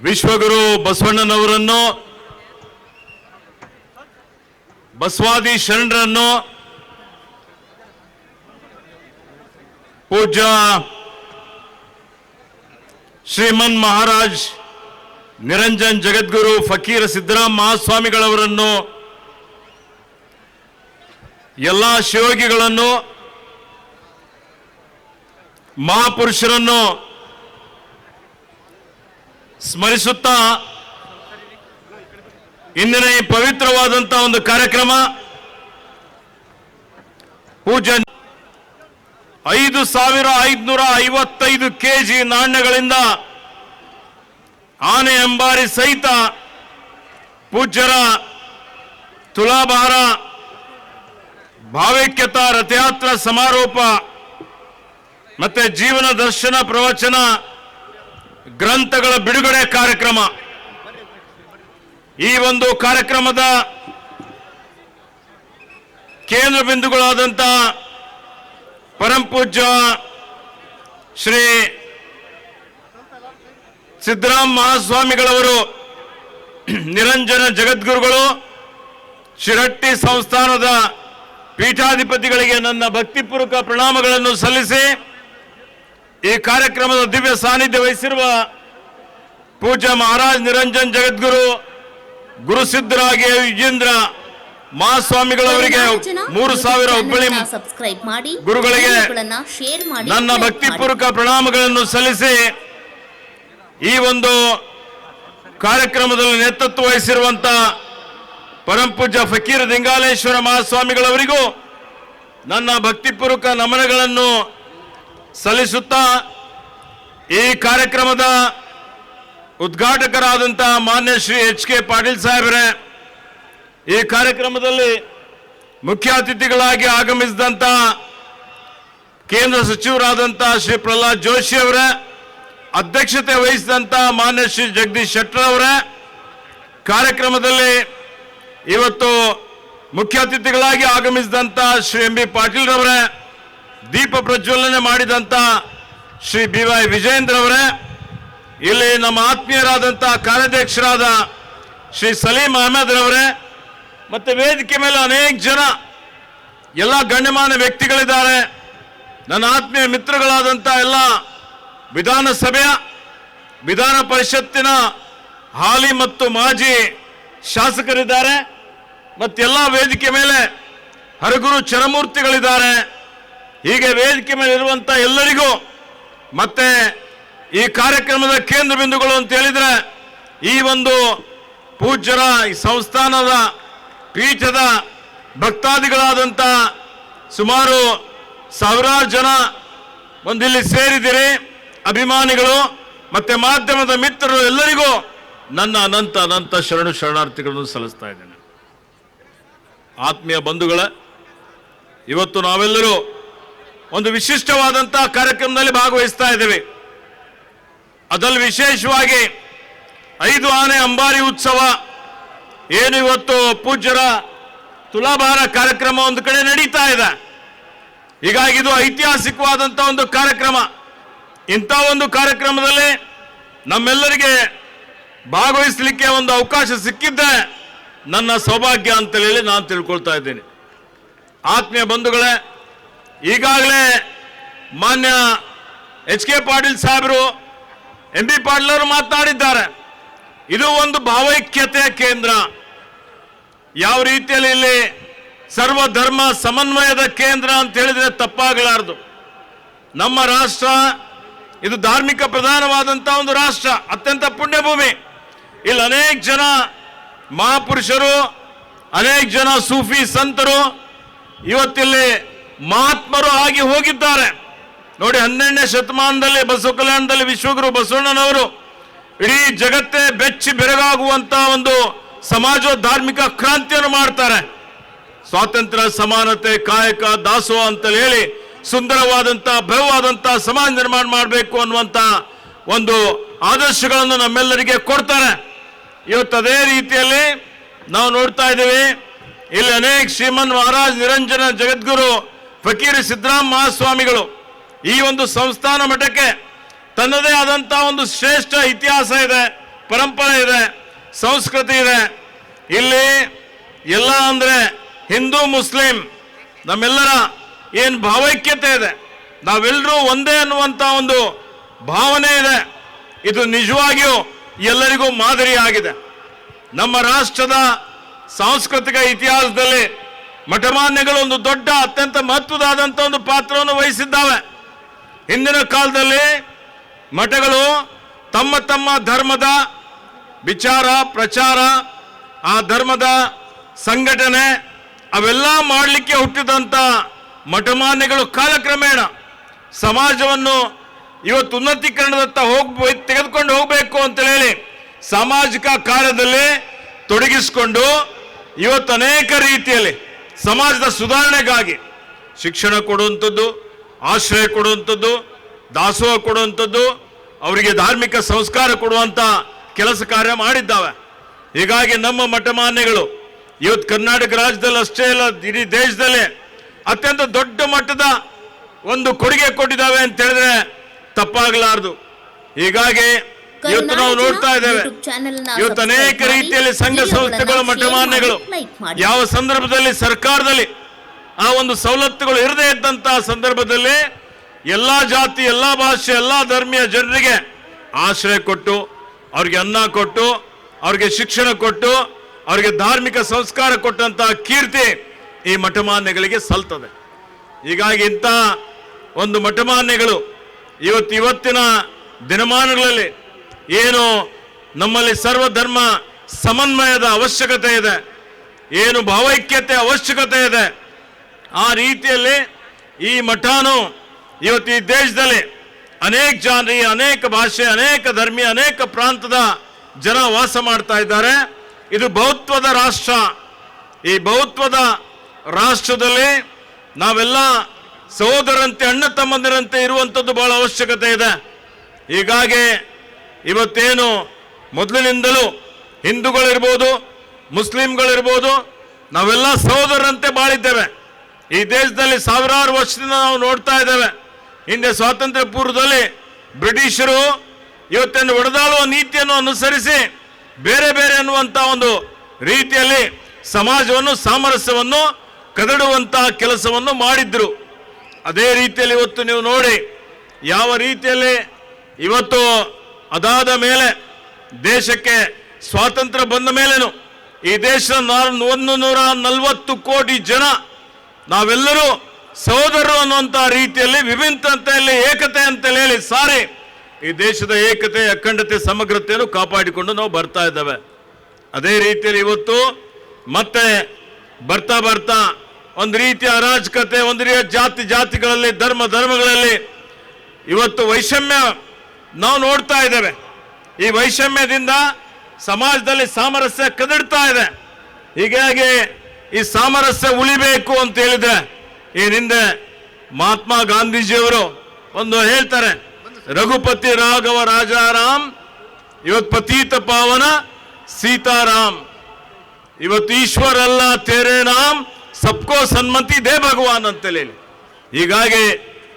ವಿಶ್ವಗುರು ಬಸವಣ್ಣನವರನ್ನು, ಬಸವಾದಿ ಶರಣರನ್ನು, ಪೂಜ್ಯ ಶ್ರೀಮನ್ ಮಹಾರಾಜ್ ನಿರಂಜನ್ ಜಗದ್ಗುರು ಫಕೀರ ಸಿದ್ದರಾಮ ಮಹಾಸ್ವಾಮಿಗಳವರನ್ನು ಎಲ್ಲ ಶಿವಯೋಗಿಗಳನ್ನು ಮಹಾಪುರುಷರನ್ನು ಸ್ಮರಿಸುತ್ತಾ ಇಂದಿನ ಈ ಪವಿತ್ರವಾದಂತಹ ಒಂದು ಕಾರ್ಯಕ್ರಮ ಪೂಜೆ ಐದು ಸಾವಿರ ಐದುನೂರ ಐವತ್ತೈದು ಕೆಜಿ ನಾಣ್ಯಗಳಿಂದ ಆನೆ ಅಂಬಾರಿ ಸಹಿತ ಪೂಜ್ಯರ ತುಲಾಭಾರ ಭಾವೈಕ್ಯತಾ ರಥಯಾತ್ರಾ ಸಮಾರೋಪ ಮತ್ತೆ ಜೀವನ ದರ್ಶನ ಪ್ರವಚನ ಗ್ರಂಥಗಳ ಬಿಡುಗಡೆ ಕಾರ್ಯಕ್ರಮ. ಈ ಒಂದು ಕಾರ್ಯಕ್ರಮದ ಕೇಂದ್ರ ಬಿಂದುಗಳಾದಂಥ ಪರಂಪೂಜ್ಯ ಶ್ರೀ ಸಿದ್ದರಾಮ ಮಹಾಸ್ವಾಮಿಗಳವರು, ನಿರಂಜನ ಜಗದ್ಗುರುಗಳು, ಶಿರಟ್ಟಿ ಸಂಸ್ಥಾನದ ಪೀಠಾಧಿಪತಿಗಳಿಗೆ ನನ್ನ ಭಕ್ತಿಪೂರ್ವಕ ಪ್ರಣಾಮಗಳನ್ನು ಸಲ್ಲಿಸಿ ಈ ಕಾರ್ಯಕ್ರಮದ ದಿವ್ಯ ಸಾನ್ನಿಧ್ಯ ವಹಿಸಿರುವ ಪೂಜ್ಯ ಮಹಾರಾಜ್ ನಿರಂಜನ್ ಜಗದ್ಗುರು ಗುರುಸಿದ್ಧರಾಗಿ ವಿಜೇಂದ್ರ ಮಹಾಸ್ವಾಮಿಗಳವರಿಗೆ ಮೂರು ಸಾವಿರ ಹುಬ್ಬಳ್ಳಿ ಸಬ್ಸ್ಕ್ರೈಬ್ ಮಾಡಿ ಗುರುಗಳಿಗೆ ಶೇರ್ ಮಾಡಿ ನನ್ನ. ಭಕ್ತಿಪೂರ್ವಕ ಪ್ರಣಾಮಗಳನ್ನು ಸಲ್ಲಿಸಿ ಈ ಒಂದು ಕಾರ್ಯಕ್ರಮದಲ್ಲಿ ನೇತೃತ್ವ ವಹಿಸಿರುವಂತ ಪರಂಪೂಜ್ಯ ಫಕೀರ್ ದಿಂಗಾಲೇಶ್ವರ ಮಹಾಸ್ವಾಮಿಗಳವರಿಗೂ ನನ್ನ ಭಕ್ತಿಪೂರ್ವಕ ನಮನಗಳನ್ನು ಸಲ್ಲಿಸುತ್ತಾ ಈ ಕಾರ್ಯಕ್ರಮದ ಉದ್ಘಾಟಕರಾದಂಥ ಮಾನ್ಯ ಶ್ರೀ ಎಚ್ ಕೆ ಪಾಟೀಲ್ ಸಾಹೇಬ್ರೆ, ಈ ಕಾರ್ಯಕ್ರಮದಲ್ಲಿ ಮುಖ್ಯ ಅತಿಥಿಗಳಾಗಿ ಆಗಮಿಸಿದಂಥ ಕೇಂದ್ರ ಸಚಿವರಾದಂಥ ಶ್ರೀ ಪ್ರಹ್ಲಾದ್ ಜೋಶಿ ಅವರ, ಅಧ್ಯಕ್ಷತೆ ವಹಿಸಿದಂಥ ಮಾನ್ಯ ಶ್ರೀ ಜಗದೀಶ್ ಶೆಟ್ಟರ್ ಅವರ, ಕಾರ್ಯಕ್ರಮದಲ್ಲಿ ಇವತ್ತು ಮುಖ್ಯ ಅತಿಥಿಗಳಾಗಿ ಆಗಮಿಸಿದಂಥ ಶ್ರೀ ಎಂ ಬಿ ಪಾಟೀಲ್ ರವರ ದೀಪ ಪ್ರಜ್ವಲನೆ ಮಾಡಿದಂಥ ಶ್ರೀ ಬಿ ವೈ ವಿಜೇಂದ್ರ ಅವರೇ, ಇಲ್ಲಿ ನಮ್ಮ ಆತ್ಮೀಯರಾದಂಥ ಕಾರ್ಯಾಧ್ಯಕ್ಷರಾದ ಶ್ರೀ ಸಲೀಂ ಅಹಮದ್ ಮತ್ತು ಮತ್ತೆ ವೇದಿಕೆ ಮೇಲೆ ಅನೇಕ ಜನ, ಎಲ್ಲ ಗಣ್ಯಮಾನ್ಯ ವ್ಯಕ್ತಿಗಳಿದ್ದಾರೆ. ನನ್ನ ಆತ್ಮೀಯ ಮಿತ್ರಗಳಾದಂಥ ಎಲ್ಲ ವಿಧಾನಸಭೆಯ, ವಿಧಾನ ಪರಿಷತ್ತಿನ ಹಾಲಿ ಮತ್ತು ಮಾಜಿ ಶಾಸಕರಿದ್ದಾರೆ. ಮತ್ತೆಲ್ಲ ವೇದಿಕೆ ಮೇಲೆ ಹರಗುರು ಚರಮೂರ್ತಿಗಳಿದ್ದಾರೆ. ಹೀಗೆ ವೇದಿಕೆ ಮೇಲೆ ಇರುವಂತ ಎಲ್ಲರಿಗೂ ಮತ್ತೆ ಈ ಕಾರ್ಯಕ್ರಮದ ಕೇಂದ್ರ ಬಿಂದುಗಳು ಅಂತ ಹೇಳಿದ್ರೆ ಈ ಒಂದು ಪೂಜ್ಯರ ಈ ಸಂಸ್ಥಾನದ ಪೀಠದ ಭಕ್ತಾದಿಗಳಾದಂಥ ಸುಮಾರು ಸಾವಿರಾರು ಜನ ಒಂದಿಲ್ಲಿ ಸೇರಿದಿರಿ, ಅಭಿಮಾನಿಗಳು ಮತ್ತೆ ಮಾಧ್ಯಮದ ಮಿತ್ರರು ಎಲ್ಲರಿಗೂ ನನ್ನ ಅನಂತ ಅನಂತ ಶರಣು ಶರಣಾರ್ಥಿಗಳನ್ನು ಸಲ್ಲಿಸ್ತಾ ಇದ್ದೇನೆ. ಆತ್ಮೀಯ ಬಂಧುಗಳ, ಇವತ್ತು ನಾವೆಲ್ಲರೂ ಒಂದು ವಿಶಿಷ್ಟವಾದಂತಹ ಕಾರ್ಯಕ್ರಮದಲ್ಲಿ ಭಾಗವಹಿಸ್ತಾ ಇದ್ದೇವೆ. ಅದರಲ್ಲಿ ವಿಶೇಷವಾಗಿ ಐದು ಆನೆ ಅಂಬಾರಿ ಉತ್ಸವ, ಏನು ಇವತ್ತು ಪೂಜ್ಯರ ತುಲಾಭಾರ ಕಾರ್ಯಕ್ರಮ ಒಂದು ಕಡೆ ನಡೀತಾ ಇದೆ. ಹೀಗಾಗಿ ಇದು ಐತಿಹಾಸಿಕವಾದಂಥ ಒಂದು ಕಾರ್ಯಕ್ರಮ. ಇಂಥ ಒಂದು ಕಾರ್ಯಕ್ರಮದಲ್ಲಿ ನಮ್ಮೆಲ್ಲರಿಗೆ ಭಾಗವಹಿಸಲಿಕ್ಕೆ ಒಂದು ಅವಕಾಶ ಸಿಕ್ಕಿದ್ದೆ. ನನ್ನ ಸೌಭಾಗ್ಯ ಅಂತ ಹೇಳಿ ನಾನು ತಿಳ್ಕೊಳ್ತಾ ಇದ್ದೇನೆ. ಆತ್ಮೀಯ ಬಂಧುಗಳೇ ಈಗಾಗಲೇ ಮಾನ್ಯ ಎಚ್ ಕೆ ಪಾಟೀಲ್ ಸಾಹೇಬರು, ಎಂ ಬಿ ಪಾಟೀಲ್ ಅವರು ಮಾತನಾಡಿದ್ದಾರೆ. ಇದು ಒಂದು ಭಾವೈಕ್ಯತೆಯ ಕೇಂದ್ರ. ಯಾವ ರೀತಿಯಲ್ಲಿ ಇಲ್ಲಿ ಸರ್ವಧರ್ಮ ಸಮನ್ವಯದ ಕೇಂದ್ರ ಅಂತ ಹೇಳಿದ್ರೆ ತಪ್ಪಾಗಲಾರದು. ನಮ್ಮ ರಾಷ್ಟ್ರ ಇದು ಧಾರ್ಮಿಕ ಪ್ರಧಾನವಾದಂಥ ಒಂದು ರಾಷ್ಟ್ರ, ಅತ್ಯಂತ ಪುಣ್ಯಭೂಮಿ. ಇಲ್ಲಿ ಅನೇಕ ಜನ ಮಹಾಪುರುಷರು, ಅನೇಕ ಜನ ಸೂಫಿ ಸಂತರು, ಇವತ್ತಿಲ್ಲಿ ಮಹಾತ್ಮರು ಆಗಿ ಹೋಗಿದ್ದಾರೆ. ನೋಡಿ ಹನ್ನೆರಡನೇ ಶತಮಾನದಲ್ಲಿ ಬಸವ ಕಲ್ಯಾಣದಲ್ಲಿ ವಿಶ್ವಗುರು ಬಸವಣ್ಣನವರು ಇಡೀ ಜಗತ್ತೇ ಬೆಚ್ಚಿ ಬೆರಗಾಗುವಂತ ಒಂದು ಸಮಾಜ ಧಾರ್ಮಿಕ ಕ್ರಾಂತಿಯನ್ನು ಮಾಡ್ತಾರೆ. ಸ್ವಾತಂತ್ರ್ಯ, ಸಮಾನತೆ, ಕಾಯಕ ದಾಸೋಹ ಅಂತ ಹೇಳಿ ಸುಂದರವಾದಂತ ಭಯವಾದಂತ ಸಮಾಜ ನಿರ್ಮಾಣ ಮಾಡಬೇಕು ಅನ್ನುವಂತ ಒಂದು ಆದರ್ಶಗಳನ್ನು ನಮ್ಮೆಲ್ಲರಿಗೆ ಕೊಡ್ತಾರೆ. ಇವತ್ತು ಅದೇ ರೀತಿಯಲ್ಲಿ ನಾವು ನೋಡ್ತಾ ಇದ್ದೀವಿ, ಇಲ್ಲಿ ಅನೇಕ ಶ್ರೀಮನ್ ಮಹಾರಾಜ್ ನಿರಂಜನ ಜಗದ್ಗುರು ಫಕೀರ್ ಸಿದ್ದರಾಮ ಮಹಾಸ್ವಾಮಿಗಳು ಈ ಒಂದು ಸಂಸ್ಥಾನ ಮಠಕ್ಕೆ ತನ್ನದೇ ಆದಂತಹ ಒಂದು ಶ್ರೇಷ್ಠ ಇತಿಹಾಸ ಇದೆ, ಪರಂಪರೆ ಇದೆ, ಸಂಸ್ಕೃತಿ ಇದೆ. ಇಲ್ಲಿ ಎಲ್ಲ ಅಂದ್ರೆ ಹಿಂದೂ, ಮುಸ್ಲಿಂ ನಮ್ಮೆಲ್ಲರ ಏನು ಭಾವೈಕ್ಯತೆ ಇದೆ. ನಾವೆಲ್ಲರೂ ಒಂದೇ ಅನ್ನುವಂಥ ಒಂದು ಭಾವನೆ ಇದೆ. ಇದು ನಿಜವಾಗಿಯೂ ಎಲ್ಲರಿಗೂ ಮಾದರಿಯಾಗಿದೆ. ನಮ್ಮ ರಾಷ್ಟ್ರದ ಸಾಂಸ್ಕೃತಿಕ ಇತಿಹಾಸದಲ್ಲಿ ಮಠಮಾನ್ಯಗಳು ಒಂದು ದೊಡ್ಡ, ಅತ್ಯಂತ ಮಹತ್ವದಾದಂಥ ಒಂದು ಪಾತ್ರವನ್ನು ವಹಿಸಿದ್ದಾವೆ. ಹಿಂದಿನ ಕಾಲದಲ್ಲಿ ಮಠಗಳು ತಮ್ಮ ತಮ್ಮ ಧರ್ಮದ ವಿಚಾರ, ಪ್ರಚಾರ, ಆ ಧರ್ಮದ ಸಂಘಟನೆ ಅವೆಲ್ಲ ಮಾಡಲಿಕ್ಕೆ ಹುಟ್ಟಿದಂಥ ಮಠಮಾನ್ಯಗಳು ಕಾಲಕ್ರಮೇಣ ಸಮಾಜವನ್ನು ಇವತ್ತು ಉನ್ನತೀಕರಣದತ್ತ ಹೋಗಿ, ತೆಗೆದುಕೊಂಡು ಹೋಗಬೇಕು ಅಂತ ಹೇಳಿ ಸಾಮಾಜಿಕ ಕಾರ್ಯದಲ್ಲಿ ತೊಡಗಿಸಿಕೊಂಡು ಇವತ್ತು ಅನೇಕ ರೀತಿಯಲ್ಲಿ ಸಮಾಜದ ಸುಧಾರಣೆಗಾಗಿ ಶಿಕ್ಷಣ ಕೊಡುವಂಥದ್ದು, ಆಶ್ರಯ ಕೊಡುವಂಥದ್ದು, ದಾಸೋಹ ಕೊಡುವಂಥದ್ದು, ಅವರಿಗೆ ಧಾರ್ಮಿಕ ಸಂಸ್ಕಾರ ಕೊಡುವಂಥ ಕೆಲಸ ಕಾರ್ಯ ಮಾಡಿದ್ದಾವೆ. ಹೀಗಾಗಿ ನಮ್ಮ ಮಠಮಾನ್ಯಗಳು ಇವತ್ತು ಕರ್ನಾಟಕ ರಾಜ್ಯದಲ್ಲಿ ಅಷ್ಟೇ ಅಲ್ಲ, ಇಡೀ ದೇಶದಲ್ಲೇ ಅತ್ಯಂತ ದೊಡ್ಡ ಮಟ್ಟದ ಒಂದು ಕೊಡುಗೆ ಕೊಟ್ಟಿದ್ದಾವೆ ಅಂತ ಹೇಳಿದ್ರೆ ತಪ್ಪಾಗಲಾರದು. ಹೀಗಾಗಿ ಇವತ್ತು ನಾವು ನೋಡ್ತಾ ಇದ್ದೇವೆ ಇವತ್ತು ಅನೇಕ ರೀತಿಯಲ್ಲಿ ಸಂಘ ಸಂಸ್ಥೆಗಳು ಮಠಮಾನ್ಯಗಳು. ಯಾವ ಸಂದರ್ಭದಲ್ಲಿ ಸರ್ಕಾರದಲ್ಲಿ ಆ ಒಂದು ಸವಲತ್ತುಗಳು ಇರದೇ ಇದ್ದಂತಹ ಸಂದರ್ಭದಲ್ಲಿ ಎಲ್ಲಾ ಜಾತಿ ಎಲ್ಲಾ ಭಾಷೆ ಎಲ್ಲಾ ಧರ್ಮೀಯ ಜನರಿಗೆ ಆಶ್ರಯ ಕೊಟ್ಟು ಅವ್ರಿಗೆ ಅನ್ನ ಕೊಟ್ಟು ಅವ್ರಿಗೆ ಶಿಕ್ಷಣ ಕೊಟ್ಟು ಅವ್ರಿಗೆ ಧಾರ್ಮಿಕ ಸಂಸ್ಕಾರ ಕೊಟ್ಟಂತಹ ಕೀರ್ತಿ ಈ ಮಠಮಾನ್ಯಗಳಿಗೆ ಸಲ್ತದೆ ಹೀಗಾಗಿ ಇಂಥ ಒಂದು ಮಠಮಾನ್ಯಗಳು ಇವತ್ತು ಇವತ್ತಿನ ದಿನಮಾನಗಳಲ್ಲಿ ಏನು ನಮ್ಮಲ್ಲಿ ಸರ್ವಧರ್ಮ ಸಮನ್ವಯದ ಅವಶ್ಯಕತೆ ಇದೆ, ಏನು ಭಾವೈಕ್ಯತೆ ಅವಶ್ಯಕತೆ ಇದೆ, ಆ ರೀತಿಯಲ್ಲಿ ಈ ಮಠಾನು ಇವತ್ತು ಈ ದೇಶದಲ್ಲಿ ಅನೇಕ ಜಾತಿ, ಅನೇಕ ಭಾಷೆ, ಅನೇಕ ಧರ್ಮೀಯ ಅನೇಕ ಪ್ರಾಂತದ ಜನ ವಾಸ ಮಾಡ್ತಾ ಇದ್ದಾರೆ. ಇದು ಬಹುತ್ವದ ರಾಷ್ಟ್ರ. ಈ ಬಹುತ್ವದ ರಾಷ್ಟ್ರದಲ್ಲಿ ನಾವೆಲ್ಲ ಸಹೋದರಂತೆ, ಅಣ್ಣ ತಮ್ಮಂದಿರಂತೆ ಇರುವಂಥದ್ದು ಬಹಳ ಅವಶ್ಯಕತೆ ಇದೆ. ಹೀಗಾಗಿ ಇವತ್ತೇನು ಮೊದಲಿನಿಂದಲೂ ಹಿಂದೂಗಳಿರ್ಬೋದು ಮುಸ್ಲಿಮ್ಗಳಿರ್ಬೋದು ನಾವೆಲ್ಲ ಸಹೋದರರಂತೆ ಬಾಳಿದ್ದೇವೆ. ಈ ದೇಶದಲ್ಲಿ ಸಾವಿರಾರು ವರ್ಷದಿಂದ ನಾವು ನೋಡ್ತಾ ಇದ್ದೇವೆ. ಹಿಂದೆ ಸ್ವಾತಂತ್ರ್ಯ ಪೂರ್ವದಲ್ಲಿ ಬ್ರಿಟಿಷರು ಇವತ್ತನ್ನು ಒಡೆದಾಳುವ ನೀತಿಯನ್ನು ಅನುಸರಿಸಿ ಬೇರೆ ಬೇರೆ ಅನ್ನುವಂಥ ಒಂದು ರೀತಿಯಲ್ಲಿ ಸಮಾಜವನ್ನು, ಸಾಮರಸ್ಯವನ್ನು ಕದಡುವಂತಹ ಕೆಲಸವನ್ನು ಮಾಡಿದ್ರು. ಅದೇ ರೀತಿಯಲ್ಲಿ ಇವತ್ತು ನೀವು ನೋಡಿ ಯಾವ ರೀತಿಯಲ್ಲಿ ಇವತ್ತು ಅದಾದ ಮೇಲೆ ದೇಶಕ್ಕೆ ಸ್ವಾತಂತ್ರ್ಯ ಬಂದ ಮೇಲೇನು ಈ ದೇಶದ ಒಂದು ನೂರ ನಲವತ್ತು ಕೋಟಿ ಜನ ನಾವೆಲ್ಲರೂ ಸಹೋದರರು ಅನ್ನುವಂಥ ರೀತಿಯಲ್ಲಿ, ವಿಭಿನ್ನತೆಯಲ್ಲಿ, ಏಕತೆ ಅಂತ ಹೇಳಿ ಸಾರಿ ಈ ದೇಶದ ಏಕತೆ ಅಖಂಡತೆ, ಸಮಗ್ರತೆಯನ್ನು ಕಾಪಾಡಿಕೊಂಡು ನಾವು ಬರ್ತಾ ಇದ್ದೇವೆ. ಅದೇ ರೀತಿಯಲ್ಲಿ ಇವತ್ತು ಮತ್ತೆ ಬರ್ತಾ ಬರ್ತಾ ಒಂದು ರೀತಿಯ ಅರಾಜಕತೆ, ಒಂದು ರೀತಿಯ ಜಾತಿ ಜಾತಿಗಳಲ್ಲಿ, ಧರ್ಮ ಧರ್ಮಗಳಲ್ಲಿ ಇವತ್ತು ವೈಷಮ್ಯ ನಾವು ನೋಡ್ತಾ ಇದ್ದೇವೆ. ಈ ವೈಷಮ್ಯದಿಂದ ಸಮಾಜದಲ್ಲಿ ಸಾಮರಸ್ಯ ಕದಡ್ತಾ ಇದೆ. ಹೀಗಾಗಿ ಈ ಸಾಮರಸ್ಯ ಉಳಿಬೇಕು ಅಂತ ಹೇಳಿದ್ರೆ ಈ ಮಹಾತ್ಮ ಗಾಂಧೀಜಿಯವರು ಒಂದು ಹೇಳ್ತಾರೆ, ರಘುಪತಿ ರಾಘವ ರಾಜಾರಾಮ್ ಇವತ್ತು ಪತೀತ ಪಾವನ ಸೀತಾರಾಮ್. ಇವತ್ತು ಈಶ್ವರಲ್ಲ ತೇರೆ ನಾಮ್, ಸಬ್ಕೋ ಸನ್ಮತಿ ದೇ ಭಗವಾನ್ ಅಂತೇಳಿ ಹೀಗಾಗಿ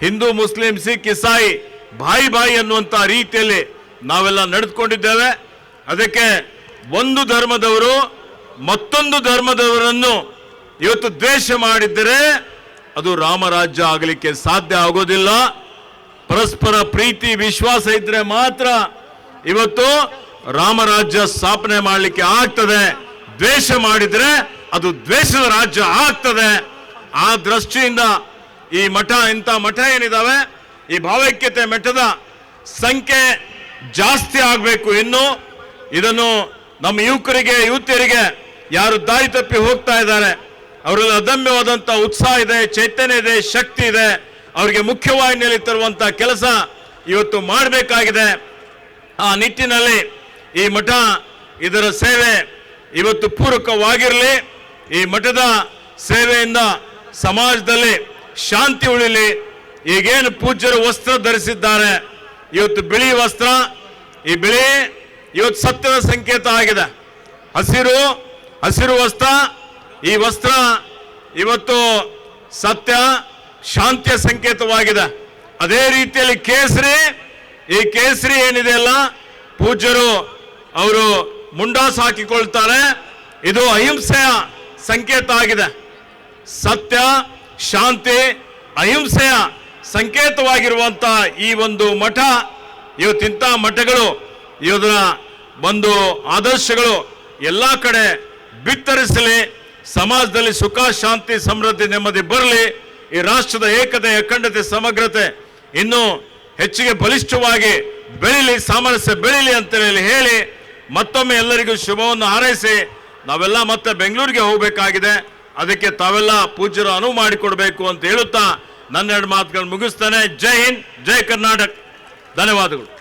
ಹಿಂದೂ, ಮುಸ್ಲಿಂ, ಸಿಖ್, ಇಸಾಯಿ ಬಾಯಿ ಬಾಯಿ ಅನ್ನುವಂಥ ರೀತಿಯಲ್ಲಿ ನಾವೆಲ್ಲ ನಡೆದುಕೊಂಡಿದ್ದೇವೆ. ಅದಕ್ಕೆ ಒಂದು ಧರ್ಮದವರು ಮತ್ತೊಂದು ಧರ್ಮದವರನ್ನು ಇವತ್ತು ದ್ವೇಷ ಮಾಡಿದ್ದರೆ ಅದು ರಾಮರಾಜ್ಯ ಆಗಲಿಕ್ಕೆ ಸಾಧ್ಯ ಆಗೋದಿಲ್ಲ. ಪರಸ್ಪರ ಪ್ರೀತಿ, ವಿಶ್ವಾಸ ಇದ್ರೆ ಮಾತ್ರ ಇವತ್ತು ರಾಮರಾಜ್ಯ ಸ್ಥಾಪನೆ ಮಾಡಲಿಕ್ಕೆ ಆಗ್ತದೆ. ದ್ವೇಷ ಮಾಡಿದರೆ ಅದು ದ್ವೇಷದ ರಾಜ್ಯ ಆಗ್ತದೆ. ಆ ದೃಷ್ಟಿಯಿಂದ ಈ ಮಠ, ಇಂಥ ಮಠ ಏನಿದಾವೆ? ಈ ಭಾವೈಕ್ಯತೆ ಮಠದ ಸಂಖ್ಯೆ ಜಾಸ್ತಿ ಆಗಬೇಕು ಇನ್ನು ಇದನ್ನು ನಮ್ಮ ಯುವಕರಿಗೆ, ಯುವತಿಯರಿಗೆ ಯಾರು ದಾರಿ ತಪ್ಪಿ ಹೋಗ್ತಾ ಇದ್ದಾರೆ, ಅವರಲ್ಲಿ ಅದಮ್ಯವಾದಂಥ ಉತ್ಸಾಹ ಇದೆ, ಚೈತನ್ಯ ಇದೆ, ಶಕ್ತಿ ಇದೆ, ಅವರಿಗೆ ಮುಖ್ಯವಾಹಿನಿಯಲ್ಲಿ ತರುವಂಥ ಕೆಲಸ ಇವತ್ತು ಮಾಡಬೇಕಾಗಿದೆ. ಆ ನಿಟ್ಟಿನಲ್ಲಿ ಈ ಮಠ ಇದರ ಸೇವೆ ಇವತ್ತು ಪೂರಕವಾಗಿರಲಿ. ಈ ಮಠದ ಸೇವೆಯಿಂದ ಸಮಾಜದಲ್ಲಿ ಶಾಂತಿ ಉಳಿಲಿ. ಈಗೇನು ಪೂಜ್ಯರು ವಸ್ತ್ರ ಧರಿಸಿದ್ದಾರೆ? ಇವತ್ತು ಬಿಳಿ ವಸ್ತ್ರ, ಈ ಬಿಳಿ ಇವತ್ತು ಸತ್ಯದ ಸಂಕೇತ ಆಗಿದೆ. ಹಸಿರು ಹಸಿರು ವಸ್ತ್ರ, ಈ ವಸ್ತ್ರ ಇವತ್ತು ಸತ್ಯ, ಶಾಂತಿಯ ಸಂಕೇತವಾಗಿದೆ. ಅದೇ ರೀತಿಯಲ್ಲಿ ಕೇಸರಿ, ಈ ಕೇಸರಿ ಏನಿದೆ ಅಲ್ಲ, ಪೂಜ್ಯರು ಅವರು ಮುಂಡಾಸ್ ಹಾಕಿಕೊಳ್ತಾರೆ. ಇದು ಅಹಿಂಸೆಯ ಸಂಕೇತ ಆಗಿದೆ. ಸತ್ಯ, ಶಾಂತಿ, ಅಹಿಂಸೆಯ ಸಂಕೇತವಾಗಿರುವಂತ ಈ ಒಂದು ಮಠ ಇವತ್ತಿಂಥ ಮಠಗಳು ಇವರ ಒಂದು ಆದರ್ಶಗಳು ಎಲ್ಲ ಕಡೆ ಬಿತ್ತರಿಸಲಿ, ಸಮಾಜದಲ್ಲಿ ಸುಖ, ಶಾಂತಿ, ಸಮೃದ್ಧಿ, ನೆಮ್ಮದಿ ಬರಲಿ. ಈ ರಾಷ್ಟ್ರದ ಏಕತೆ ಅಖಂಡತೆ, ಸಮಗ್ರತೆ ಇನ್ನೂ ಹೆಚ್ಚಿಗೆ ಬಲಿಷ್ಠವಾಗಿ ಬೆಳೀಲಿ, ಸಾಮರಸ್ಯ ಬೆಳೀಲಿ ಅಂತ ಹೇಳಿ ಮತ್ತೊಮ್ಮೆ ಎಲ್ಲರಿಗೂ ಶುಭವನ್ನು ಹಾರೈಸಿ ನಾವೆಲ್ಲ ಮತ್ತೆ ಬೆಂಗಳೂರಿಗೆ ಹೋಗಬೇಕಾಗಿದೆ. ಅದಕ್ಕೆ ತಾವೆಲ್ಲ ಪೂಜ್ಯರು ಅನುವು ಮಾಡಿಕೊಡಬೇಕು ಅಂತ ಹೇಳುತ್ತಾ ನನ್ನೆರಡು ಮಾತುಗಳನ್ನು ಮುಗಿಸ್ತೇನೆ. ಜೈ ಹಿಂದ್ ಜೈ ಕರ್ನಾಟಕ. ಧನ್ಯವಾದಗಳು.